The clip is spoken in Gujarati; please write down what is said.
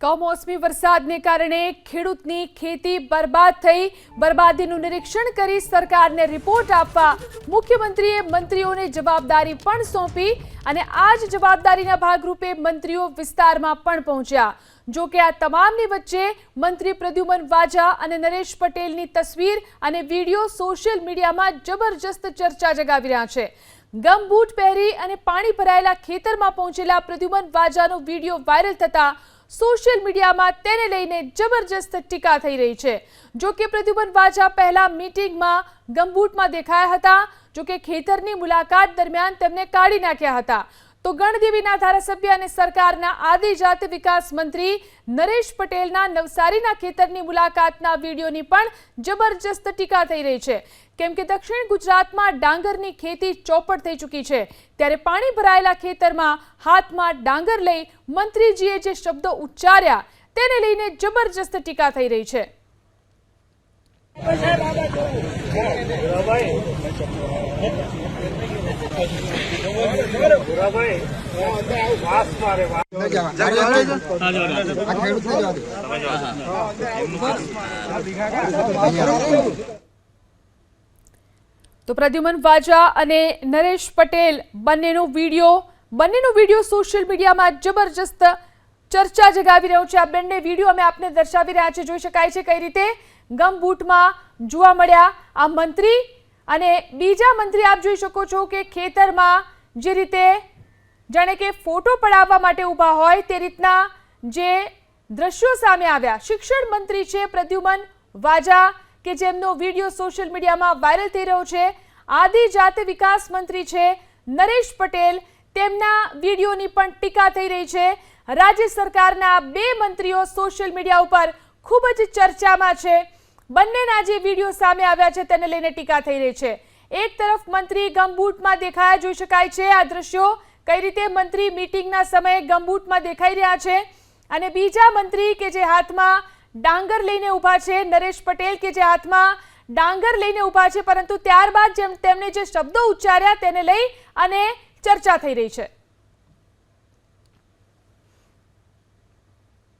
કમોસમી વરસાદને કારણે ખેડૂતની ખેતી બરબાદ થઈ. બરબાદીનું નિરીક્ષણ કરી સરકારને રિપોર્ટ આપવા મુખ્યમંત્રીએ મંત્રીઓને જવાબદારી પણ સોંપી અને આ જ જવાબદારીના ભાગરૂપે મંત્રીઓ વિસ્તારમાં પણ પહોંચ્યા. જો કે આ તમામની વચ્ચે મંત્રી પ્રદ્યુમન વાજા અને નરેશ પટેલની તસવીર અને વીડિયો સોશિયલ મીડિયામાં જબરજસ્ત ચર્ચા જગાવી રહ્યા છે. ગમબૂટ પહેરી અને પાણી ભરાયેલા ખેતરમાં પહોંચેલા પ્રદ્યુમન વાજાનો વીડિયો વાયરલ થતા સોશિયલ મીડિયામાં તેને લઈને જબરજસ્ત ટીકા થઈ રહી છે. જો કે પ્રદ્યુમન વાજા પહેલા મીટિંગમાં ગમબૂટમાં દેખાયા હતા. જો કે ખેતરની મુલાકાત દરમિયાન તેમને કાઢી નાખ્યા હતા. તો ગણદેવીના ધારાસભ્ય અને સરકારના આદિજાતિ વિકાસ મંત્રી નરેશ પટેલના નવસારીના ખેતરની મુલાકાતના વિડીયોની પણ જબરજસ્ત ટીકા થઈ રહી છે. કેમ કે દક્ષિણ ગુજરાતમાં ડાંગરની ખેતી ચોપટ થઈ ચૂકી છે. ત્યારે પાણી ભરાયેલા ખેતરમાં હાથમાં ડાંગર લઈ મંત્રીજીએ જે શબ્દો ઉચ્ચાર્યા તેને લઈને જબરજસ્ત ટીકા થઈ રહી છે. તો પ્રદ્યુમન વાજા અને નરેશ પટેલ બંનેનો વીડિયો બંનેનો વીડિયો સોશિયલ મીડિયામાં જબરજસ્ત ચર્ચા જગાવી રહ્યો છે. આ બંને વીડિયો અમે આપને દર્શાવી રહ્યા છે જોઈ શકાય છે કઈ રીતે? ગમબૂટમાં જોવા મળ્યા. આ મંત્રી અને બીજા મંત્રી આપ જોઈ શકો છો કે ખેતરમાં જે રીતે જાણે કે ફોટો પડાવવા માટે ઊભા હોય તે રીતના જે દ્રશ્યો સામે આવ્યા. શિક્ષણ મંત્રી છે પ્રદ્યુમન વાજા કે જેમનો વીડિયો સોશિયલ મીડિયામાં વાયરલ થઈ રહ્યો છે. આદિજાતિ વિકાસ મંત્રી છે નરેશ પટેલ. તેમના વિડીયોની પણ ટીકા થઈ રહી છે. રાજ્ય સરકારના બે મંત્રીઓ સોશિયલ મીડિયા ઉપર ખૂબ જ ચર્ચામાં છે. બંનેના જે વીડિયો સામે આવ્યા છે તેને લઈને ટીકા થઈ રહી છે. એક તરફ મંત્રી ગમબૂટમાં દેખાયા જોઈ શકાય છે. આ દ્રશ્યો કઈ રીતે મંત્રી મીટિંગના સમયે ગમબૂટમાં દેખાઈ રહ્યા છે અને બીજા મંત્રી કે જે હાથમાં ડાંગર લઈને ઊભા છે, નરેશ પટેલ કે જે હાથમાં ડાંગર લઈને ઊભા છે, પરંતુ ત્યારબાદ જેમ તેમણે જે શબ્દો ઉચ્ચાર્યા તેને લઈ અને ચર્ચા થઈ રહી છે.